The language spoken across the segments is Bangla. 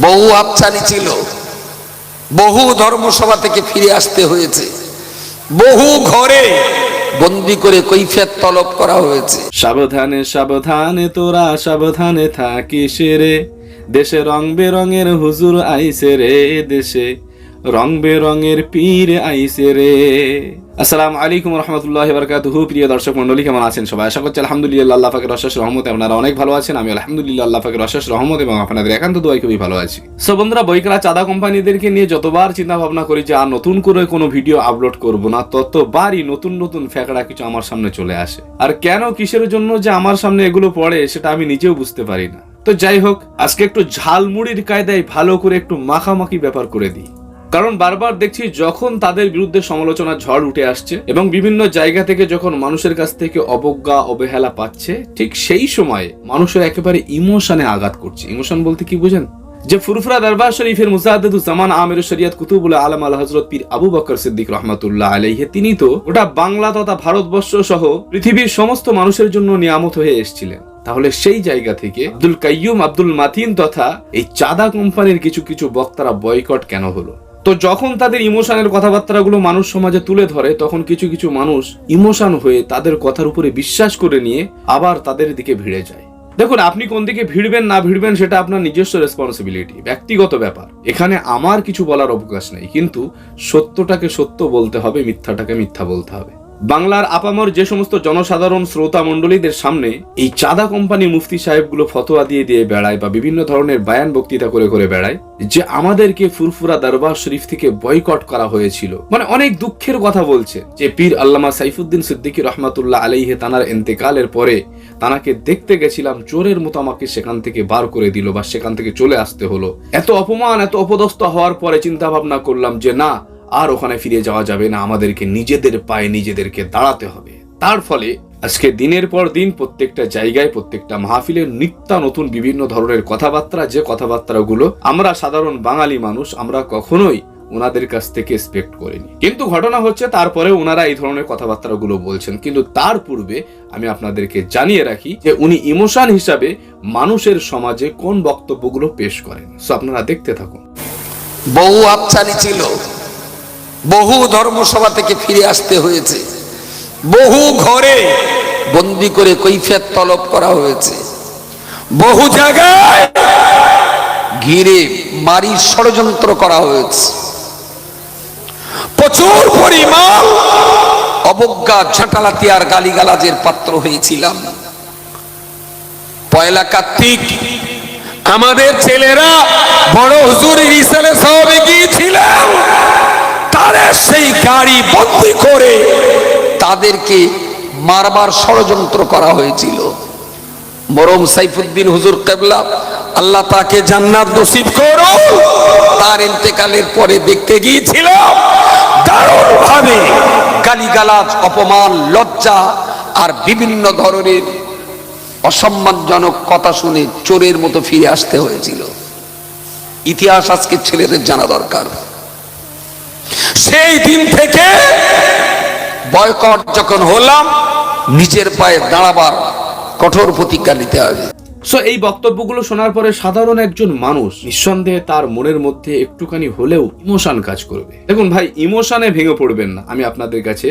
বহু আপচালি ছিল। বহু ধর্মসভা থেকে ফিরে আসতে হয়েছে। বহু ঘরে বন্দি করে কৈফিয়ত তলব করা হয়েছে। সাবধানে সাবধানে তোরা, সাবধানে থাকিস রে। দেশে রং বেরঙের হুজুর আইসে রে দেশে। রং বেরঙের পীর আইসে রে। আসসালামু আলাইকুম রহমতুল্লাহ বারকাতুহু। প্রিয় দর্শক মন্ডলী কেমন আছেন সবাই? আশা করছি আলহামদুলিল্লাহ আল্লাহ ফাকের অশেষ রহমতে আপনারা অনেক ভালো আছেন। আমি আলহামদুলিল্লাহ আল্লাহ ফাকের অশেষ রহমত এবং আপনাদের একান্ত দোয়াই খুবই ভালো আছি। সো বন্ধুরা বইকরা চাঁদা কোম্পানিদেরকে নিয়ে যতবার চিন্তা ভাবনা করি যে আর নতুন করে কোনো ভিডিও আপলোড করব না, ততবারই নতুন নতুন ফ্যাকড়া কিছু আমার সামনে চলে আসে। আর কেন, কিসের জন্য যে আমার সামনে এগুলো পড়ে, সেটা আমি নিজেও বুঝতে পারি না। তো যাই হোক, আজকে একটু ঝালমুড়ির কায়দায় ভালো করে একটু মাখামাখি ব্যাপার করে দিই। কারণ বারবার দেখছি যখন তাদের বিরুদ্ধে সমালোচনা ঝড় উঠে আসছে এবং বিভিন্ন জায়গা থেকে যখন মানুষের কাছ থেকে অবজ্ঞা, অবহেলা পাচ্ছে, ঠিক সেই সময়ে মানুষের একেবারে ইমোশনে আঘাত করছে। ইমোশন বলতে কি বুঝেন? যে ফুরফুরা দরবার শরীফের মুজাহিদু জামান আমির শরিয়ত কুতুবুল আলম আল হজরত পীর আবু বকর সিদ্দিক রহমাতুল্লাহ আলাইহে, তিনি তো ওটা বাংলা তথা ভারতবর্ষ সহ পৃথিবীর সমস্ত মানুষের জন্য নিয়ামত হয়ে এসেছিলেন। তাহলে সেই জায়গা থেকে আব্দুল কাইয়ুম, আব্দুল মাতিন তথা এই চাঁদা কোম্পানির কিছু কিছু বক্তারা বয়কট কেন হলো? তো যখন তাদের ইমোশনের কথাবার্তাগুলো মানুষ সমাজে তুলে ধরে, তখন কিছু কিছু মানুষ ইমোশন হয়ে তাদের কথার উপরে বিশ্বাস করে নিয়ে আবার তাদের দিকে ভিড়ে যায়। দেখুন, আপনি কোন দিকে ভিড়বেন, না ভিড়বেন, সেটা আপনার নিজস্ব রেসপন্সিবিলিটি ব্যক্তিগত ব্যাপার। এখানে আমার কিছু বলার অবকাশ নেই, কিন্তু সত্যটাকে সত্য বলতে হবে, মিথ্যাটাকে মিথ্যা বলতে হবে। বাংলার আপামর যে সমস্ত জনসাধারণ শ্রোতা মণ্ডলীদের সামনে এই চাঁদা কোম্পানি মুফতি সাহেবগুলো ফতোয়া দিয়ে দিয়ে বেড়ায় বা বিভিন্ন ধরনের বায়ান বক্তৃতা করে করে বেড়ায়, যে আমাদেরকে ফুরফুরা দরবার শরীফ থেকে বয়কট করা হয়েছিল। মানে অনেক দুঃখের কথা বলছে যে পীর আল্লামা সাইফুদ্দিন সিদ্দিকী রহমাতুল্লাহ আলাইহে তানার এন্তেকালের পরে তানাকে দেখতে গেছিলাম, চোরের মতো আমাকে সেখান থেকে বার করে দিল বা সেখান থেকে চলে আসতে হলো। এত অপমান, এত অপদস্থ হওয়ার পরে চিন্তা ভাবনা করলাম যে না আর ওখানে ফিরে যাওয়া যাবে না। আমাদেরকে নিজেদের পায়ে নিজেদেরকে দাঁড়াতে হবে। তার ফলে আজকে দিনের পর দিন প্রত্যেকটা জায়গায়, প্রত্যেকটা মাহফিলের নিত্য নতুন বিভিন্ন ধরনের কথাবার্তা, যে কথাবার্তাগুলো আমরা সাধারণ বাঙালি মানুষ আমরা কখনোই ওনাদের কাছ থেকে এক্সপেক্ট করিনি। কিন্তু ঘটনা হচ্ছে তারপরে ওনারা এই ধরনের কথাবার্তাগুলো বলছেন। কিন্তু তার পূর্বে আমি আপনাদেরকে জানিয়ে রাখি যে উনি ইমোশন হিসাবে মানুষের সমাজে কোন বক্তব্যগুলো পেশ করেন। সো আপনারা দেখতে থাকুন। বহু আপচালি ছিল। বহু ধর্মসভা থেকে ফিরে আসতে হয়েছে। বহু ঘরে বন্দি করে কৈফিয়ত তলব করা হয়েছে। বহু জায়গায় ঘিরে মারির ষড়যন্ত্র করা হয়েছে। প্রচুর পরিমাণ অবজ্ঞা, ঝাঁটালাতি আর গালিগালাজের পাত্র হয়েছিলাম। পয়লা কার্তিক, আমাদের ছেলেরা বড় হুজুর ইসালে সাহেবে গিয়েছিলাম তাদের সেই গাড়ি বন্দি করে তাদেরকে মারবার ষড়যন্ত্র করা হয়েছিল। মরম সাইফুদ্দিন হুজুর কেবলা, আল্লাহ তাকে জান্নাত নসিব করো। তার ইন্তেকালের পরে দেখতে গিয়েছিলাম দারুণ ভাবে গালিগালাজ, অপমান, লজ্জা আর বিভিন্ন ধরনের অসম্মানজনক কথা শুনে চোরের মতো ফিরে আসতে হয়েছিল। ইতিহাস আজকে ছেলেদের জানা দরকার। সেই দিন থেকে বয়কট যখন হলাম, নিজের পায়ে দাঁড়াবার কঠোর প্রতিজ্ঞা নিতে হবে। সো এই বক্তব্যগুলো শোনার পরে সাধারণ একজন মানুষ নিঃসন্দেহে তার মনের মধ্যে একটুখানি হলেও ইমোশন কাজ করবে। দেখুন ভাই, ইমোশনে ভেঙে পড়বেন না। আমি আপনাদের কাছে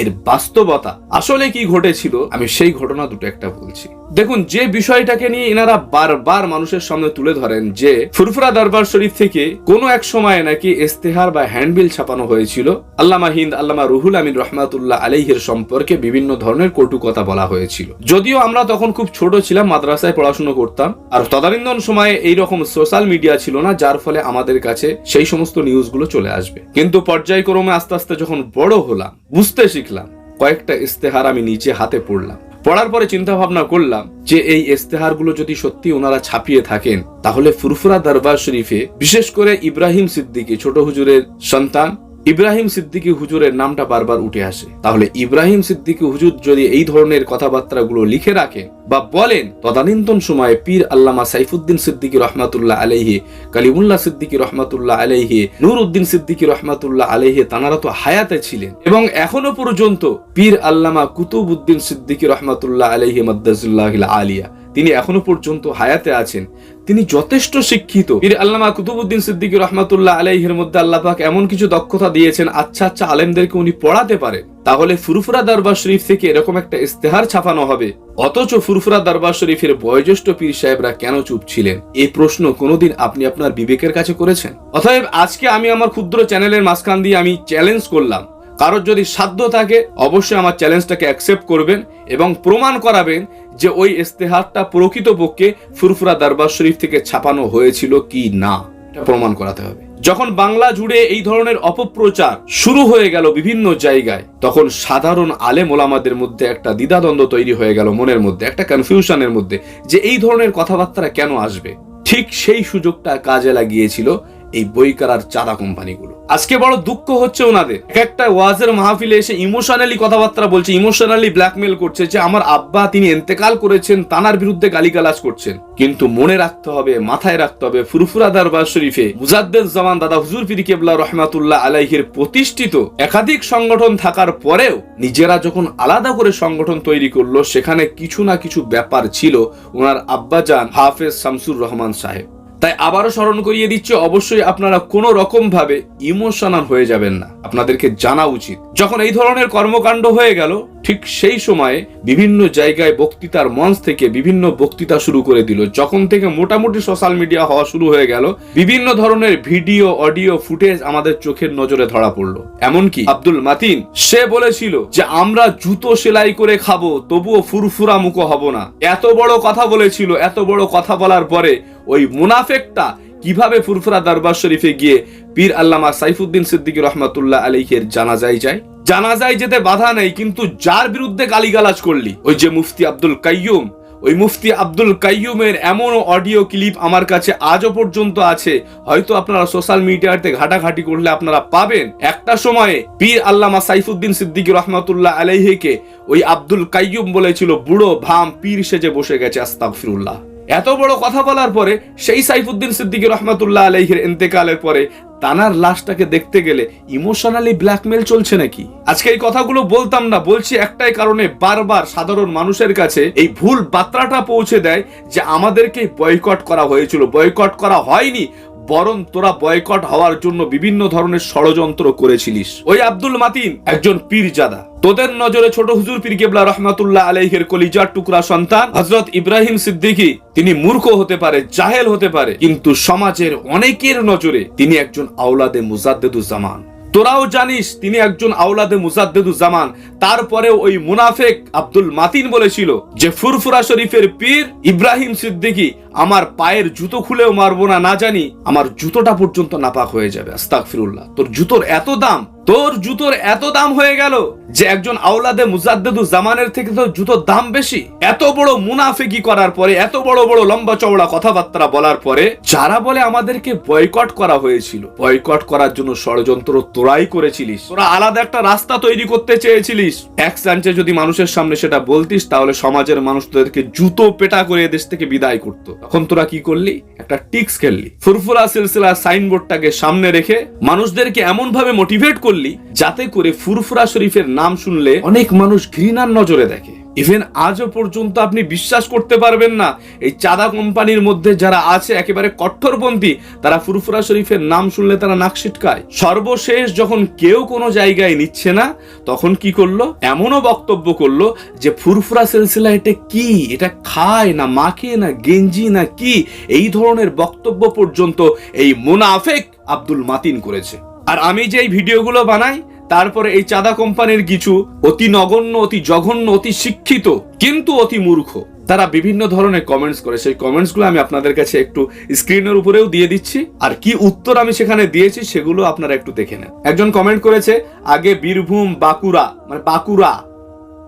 এর বাস্তবতা, আসলে কি ঘটেছিল, আমি সেই ঘটনা দুটো একটা বলছি। দেখুন, যে বিষয়টাকে নিয়ে এনারা বারবার মানুষের সামনে তুলে ধরেন যে ফুরফুরা দরবার শরীফ থেকে কোনো এক সময় নাকি ইস্তেহার বা হ্যান্ডবিল ছাপানো হয়েছিল, আল্লামা হিন্দ, আল্লামা রুহুল আমিন রহমাতুল্লাহ আলাইহের সম্পর্কে বিভিন্ন ধরনের কটু কথা বলা হয়েছিল। যদিও আমরা তখন খুব ছোট ছিলাম, মাদ্রাসায় পড়াশোনা করতাম, আর তদানীন্দন সময়ে এইরকম সোশ্যাল মিডিয়া ছিল না, যার ফলে আমাদের কাছে সেই সমস্ত নিউজগুলো চলে আসবে। কিন্তু পর্যায়ক্রমে আস্তে আস্তে যখন বড় হলাম, বুঝতে শিখলাম, কয়েকটা ইস্তেহার আমি নিচে হাতে পড়লাম। পড়ার পরে চিন্তা ভাবনা করলাম যে এই ইস্তেহারগুলো যদি সত্যি ওনারা ছাপিয়ে থাকেন, তাহলে ফুরফুরা দরবার শরীফে বিশেষ করে ইব্রাহিম সিদ্দিকী, ছোট হুজুরের সন্তান ইব্রাহিম সিদ্দিকী হুজুরের নামটা বারবার উঠে আসে। তাহলে ইব্রাহিম সিদ্দিকী হুজুর যদি এই ধরনের কথাবার্তাগুলো লিখে রাখেন বা বলেন, তদানীন্তন সময়ে পীর আল্লামা সাইফুদ্দিন সিদ্দিকী রহমাতুল্লাহ আলাইহি, কালিমুল্লাহ সিদ্দিকী রহমাতুল্লাহ আলাইহি নূর উদ্দিন সিদ্দিকী রহমাতুল্লাহ আলাইহি তানারা তো হায়াতে ছিলেন। এবং এখনও পর্যন্ত পীর আল্লামা কুতুবউদ্দিন সিদ্দিকি রহমাতুল্লাহ আলাইহি মাদ্দাজুল্লাহ আলিয়া। তিনি এখনও পর্যন্ত হায়াতে আছেন। তিনি যথেষ্ট শিক্ষিত। পীর আল্লামা কুতুবুদ্দিন সিদ্দিকী রহমাতুল্লাহ আলাইহের মধ্যে আল্লাহ পাক এমন কিছু দক্ষতা দিয়েছেন আচ্ছা আচ্ছা আলেমদেরকে উনি পড়াতে পারেন তাহলে ফুরফুরা দরবার শরীফ থেকে এরকম একটা ইস্তেহার ছাপানো হবে। অথচ ফুরফুরা দরবার শরীফের বয়োজ্যেষ্ঠ পীর সাহেবরা কেন চুপ ছিলেন? এই প্রশ্ন কোনোদিন আপনি আপনার বিবেকের কাছে করেছেন? অতএব আজকে আমি আমার ক্ষুদ্র চ্যানেলের মাঝখান দিয়ে আমি চ্যালেঞ্জ করলাম। কারোর যদি সাধ্য থাকে, অবশ্যই আমার চ্যালেঞ্জটাকে অ্যাকসেপ্ট করবেন এবং প্রমাণ করাবেন যে ওই ইস্তেহারটা প্রকৃতপক্ষে ফুরফুরা দরবার শরীফ থেকে ছাপানো হয়েছিল কি না। প্রমাণ করাতে হবে। যখন বাংলা জুড়ে এই ধরনের অপপ্রচার শুরু হয়ে গেল বিভিন্ন জায়গায়, তখন সাধারণ আলেম ওলামাদের মধ্যে একটা দ্বিধাদ্বন্দ্ব তৈরি হয়ে গেল মনের মধ্যে, একটা কনফিউশনের মধ্যে যে এই ধরনের কথাবার্তা কেন আসবে? ঠিক সেই সুযোগটা কাজে লাগিয়েছিল এই বইকারার চাঁদা কোম্পানিগুলো। আজকে বড় দুঃখ হচ্ছে ওনাদের। এক একটা ওয়াজের মাহফিলে এসে ইমোশনালি কথাবার্তা বলছে, ইমোশনালি ব্ল্যাকমেল করছে যে, আমার আব্বা তিনি এন্তেকাল করেছেন, তানার বিরুদ্ধে গালিগালাজ করছেন। কিন্তু মনে রাখতে হবে, মাথায় রাখতে হবে, ফুরফুরা দরবার শরীফে মুজাদ্দেদ জামান দাদা হুজুর পীর কেবলা রহমাতুল্লাহ আলাইহির প্রতিষ্ঠিত একাধিক সংগঠন থাকার পরেও নিজেরা যখন আলাদা করে সংগঠন তৈরি করল, সেখানে কিছু না কিছু ব্যাপার ছিল ওনার আব্বাজান হাফেজ শামসুর রহমান সাহেব। তাই আবারও স্মরণ করিয়ে দিচ্ছে, অবশ্যই আপনারা কোনো রকম ভাবে ইমোশনাল হয়ে যাবেন না। আপনাদেরকে জানা উচিত। যখন এই ধরনের কর্মকাণ্ড হয়ে গেল, ঠিক সেই সময়ে বিভিন্ন জায়গায় বক্তৃতার মঞ্চ থেকে বিভিন্ন বক্তৃতা শুরু করে দিল। যখন থেকে মোটামুটি সোশ্যাল মিডিয়া হওয়া শুরু হয়ে গেল, বিভিন্ন ধরনের ভিডিও অডিও ফুটেজ আমাদের চোখের নজরে ধরা পড়ল। এমনকি আব্দুল মাতিন, সে বলেছিল যে, আমরা জুতো সেলাই করে খাব, তবুও ফুরফুরা মুখো হব না। এত বড় কথা বলেছিল, এত বড় কথা বলার পরে ওই মুনাফেকটা কীভাবে ফুরফুরা দরবার শরীফে গিয়ে পীর আল্লামা সাইফুদ্দিন সিদ্দিকী রহমাতুল্লাহ আলাইহের জানাজাই যায়? জানাজায় যেতে বাধা নেই, কিন্তু যার বিরুদ্ধে গালিগালাজ করলি? ওই যে মুফতি আব্দুল কাইয়ুম, ওই মুফতি আব্দুল কাইয়ুমের এমন অডিও ক্লিপ আমার কাছে আজও পর্যন্ত আছে। হয়তো আপনারা সোশ্যাল মিডিয়াতে ঘাটাঘাটি করলে আপনারা পাবেন। একটা সময়ে পীর আল্লামা সাইফুদ্দিন সিদ্দিকী রহমাতুল্লাহ আলাইহিকে ওই আব্দুল কাইয়ুম বলেছিল, বুড়ো, ভাম, পীর সেজে বসে গেছে, আস্তাগফিরুল্লাহ। এত বড় কথা বলার পরে সেই সাইফুদ্দিন সিদ্দিকী রহমাতুল্লাহ আলহির এন্তেকালের পরে তানার লাশটাকে দেখতে গেলে ইমোশনালি ব্ল্যাকমেল চলছে নাকি? আজকে এই কথাগুলো বলতাম না, বলছি একটাই কারণে বারবার সাধারণ মানুষের কাছে এই ভুল বার্তাটা পৌঁছে দেয় যে আমাদেরকে বয়কট করা হয়েছিল। বয়কট করা হয়নি বরং তোরা বয়কট হওয়ার জন্য বিভিন্ন ধরনের ষড়যন্ত্র করেছিলিস। ওই আব্দুল মাতিন একজন পীরজাদা। তোদের নজরে ছোট হুজুর পীর কেবলা রহমাতুল্লাহ আলহের কলিজার টুকরা সন্তান হজরত ইব্রাহিম সিদ্দিকী, তিনি মূর্খ হতে পারে, জাহেল হতে পারে, কিন্তু সমাজের অনেকের নজরে তিনি একজন আওলাদে মুজাদ্দেদুজ্জামান। তোরাও জানিস তিনি একজন আওলাদে মুজাদ্দেদুজ্জামান তারপরে ওই মুনাফেক আব্দুল মাতিন বলেছিল যে, ফুরফুরা শরীফের পীর ইব্রাহিম সিদ্দিকী আমার পায়ের জুতো খুলেও মারবো না না জানি আমার জুতোটা পর্যন্ত নাপাক হয়ে যাবে। আস্তাগফিরুল্লাহ, তোর জুতোর এত দাম তোর জুতোর এত দাম হয়ে গেল যে একজন আওলাদে মুজাদ্দেদু জামানের থেকে তোর জুতোর দাম বেশি। এত বড় মুনাফেকি করার পরে, এত বড় বড় লম্বা চওড়া কথাবার্তা বলার পরে, যারা বলে আমাদেরকে বয়কট করা হয়েছিল, বয়কট করার জন্য ষড়যন্ত্র তোরাই করেছিলিস। তোরা আলাদা একটা রাস্তা তৈরি করতে চেয়েছিলিস। এক চান্সে যদি মানুষের সামনে সেটা বলতিস, তাহলে সমাজের মানুষ তোদেরকে জুতো পেটা করে দেশ থেকে বিদায় করতো। তখন তোরা কি করলি? একটা টিক্স খেললি। ফুরফুরা সিলসিলা সাইনবোর্ডটাকে সামনে রেখে, মানুষদেরকে এমন ভাবে মোটিভেট করলি যাতে করে ফুরফুরা শরীফের নাম শুনলে অনেক মানুষ ঘৃণার নজরে দেখে। ইভেন আজও পর্যন্ত আপনি বিশ্বাস করতে পারবেন না, এই চাঁদা কোম্পানির মধ্যে যারা আছে, একেবারে কট্টরপন্থী, তারা ফুরফুরা শরীফের নাম শুনলে তারা নাক ছিটকায়। সর্বশেষ যখন কেউ কোনো জায়গায় নিচ্ছে না, তখন কি করল? এমনও বক্তব্য করল যে, ফুরফুরা সিলসিলা এটা কি? এটা খায় না মাখে না গেঞ্জি না কি? এই ধরনের বক্তব্য পর্যন্ত এই মুনাফেক আব্দুল মাতিন করেছে। আর আমি যে এই ভিডিওগুলো বানাই, তারপরে এই চাঁদা কোম্পানির কিছু অতি নগণ্য, অতি জঘন্য, অতি শিক্ষিত, কিন্তু অতি মূর্খ, তারা বিভিন্ন ধরনের কমেন্টস করে। সেই কমেন্টসগুলো আমি আপনাদের কাছে একটু স্ক্রিনের উপরেও দিয়ে দিচ্ছি। আর কি উত্তর আমি সেখানে দিয়েছি, সেগুলো আপনারা একটু দেখে নেন। একজন কমেন্ট করেছে, আগে বীরভূম বাঁকুড়া মানে বাঁকুড়া।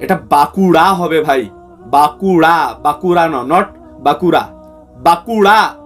এটা বাঁকুড়া হবে ভাই। বাঁকুড়া বাঁকুড়া ন নট বাঁকুড়া। বাঁকুড়া।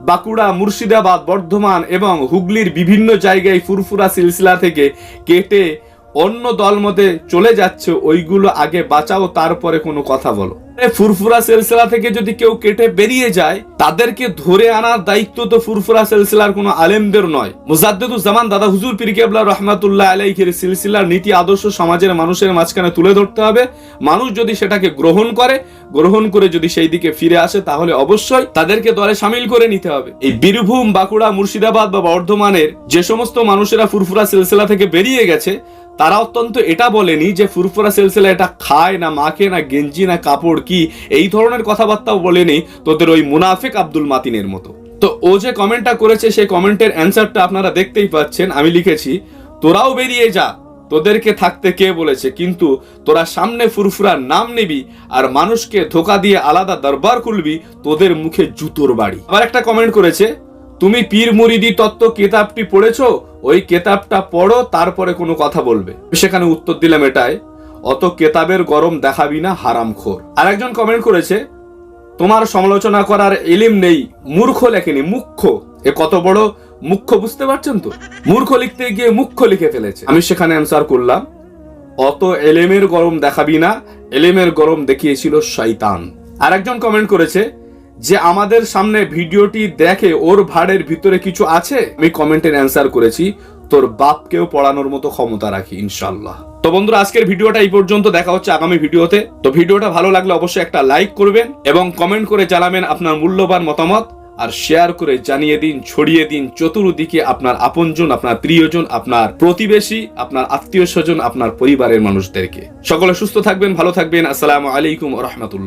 বাঁকুড়া, মুর্শিদাবাদ, বর্ধমান এবং হুগলির বিভিন্ন জায়গায় ফুরফুরা সিলসিলা থেকে কেটে অন্য দল মধ্যে চলে যাচ্ছে, ওইগুলো আগে বাঁচাও, তারপরে কোনো কথা বলো। ফুরফুরা সিলসিলা থেকে যদি কেউ কেটে বেরিয়ে যায়, তাদেরকে ধরে আনার দায়িত্ব তো ফুরফুরা সিলসিলার কোনো আলেমদের নয়। মুজাদ্দুজ্জামান দাদা হুজুর পীর কেবলা রহমাতুল্লাহ আলাইহির সিলসিলার নীতি আদর্শ সমাজের মানুষের মাঝখানে তুলে ধরতে হবে। মানুষ যদি সেটাকে গ্রহণ করে গ্রহণ করে যদি সেই দিকে ফিরে আসে, তাহলে অবশ্যই তাদেরকে দলে সামিল করে নিতে হবে। এই বীরভূম, বাঁকুড়া, মুর্শিদাবাদ বা বর্ধমানের যে সমস্ত মানুষেরা ফুরফুরা সিলসিলা থেকে বেরিয়ে গেছে তারা অত্যন্ত এটা বলেনি যে ফুরফুরা সিলসিলা এটা খায় না মাকে না, গেঞ্জি না, কাপড় কি, এই ধরনের কথাবার্তাও বলেনি তোদের ওই মুনাফিক আব্দুল মাতিনের মতো। তো ও যে কমেন্টটা করেছে সেই কমেন্টের অ্যান্সারটা আপনারা দেখতেই পাচ্ছেন, আমি লিখেছি, তোরাও বেরিয়ে যা, তোদেরকে থাকতে কে বলেছে, কিন্তু তোরা সামনে ফুরফুরার নাম নিবি আর মানুষকে ধোকা দিয়ে আলাদা দরবার খুলবি, তোদের মুখে জুতোর বাড়ি। আবার একটা কমেন্ট করেছে তুমি পীর মুরিদি তত্ত্ব কিতাবটি পড়েছো? ওই কেতাবটা পড়ো, তারপরে কোনো কথা বলবে। সেখানে উত্তর দিলাম এটাই, অত কেতাবের গরম দেখাবি না, হারাম খোর। আর একজন কমেন্ট করেছে, তোমার সমালোচনা করার এলিম নেই, মূর্খ লেখেনি, মুখ্য। এ কত বড় মুখ্য বুঝতে পারছেন তো? মূর্খ লিখতে গিয়ে মুখ্য লিখে ফেলেছে। আমি সেখানে অ্যান্সার করলাম, অত এলেমের গরম দেখাবি না এলেমের গরম দেখিয়েছিল শয়তান। আর একজন কমেন্ট করেছে যে আমাদের সামনে ভিডিওটি দেখে ওর ভাড়ের ভিতরে কিছু আছে? আমি কমেন্টের অ্যান্সার করেছি, তোর বাপকেও পড়ানোর মতো ক্ষমতা রাখি ইনশাল্লাহ তো বন্ধুরা, আজকের ভিডিওটা এই পর্যন্ত, দেখা হচ্ছে আগামী ভিডিওতে। তো ভিডিওটা ভালো লাগলে অবশ্যই একটা লাইক করবেন এবং কমেন্ট করে জানাবেন আপনার মূল্যবান মতামত আর শেয়ার করে জানিয়ে দিন, ছড়িয়ে দিন, চতুর্দিকে আপনার আপনজন, আপনার প্রিয়জন, আপনার প্রতিবেশী, আপনার আত্মীয় স্বজন, আপনার পরিবারের মানুষদেরকে। সকলে সুস্থ থাকবেন, ভালো থাকবেন। আসসালামু আলাইকুম রহমতুল্লাহ।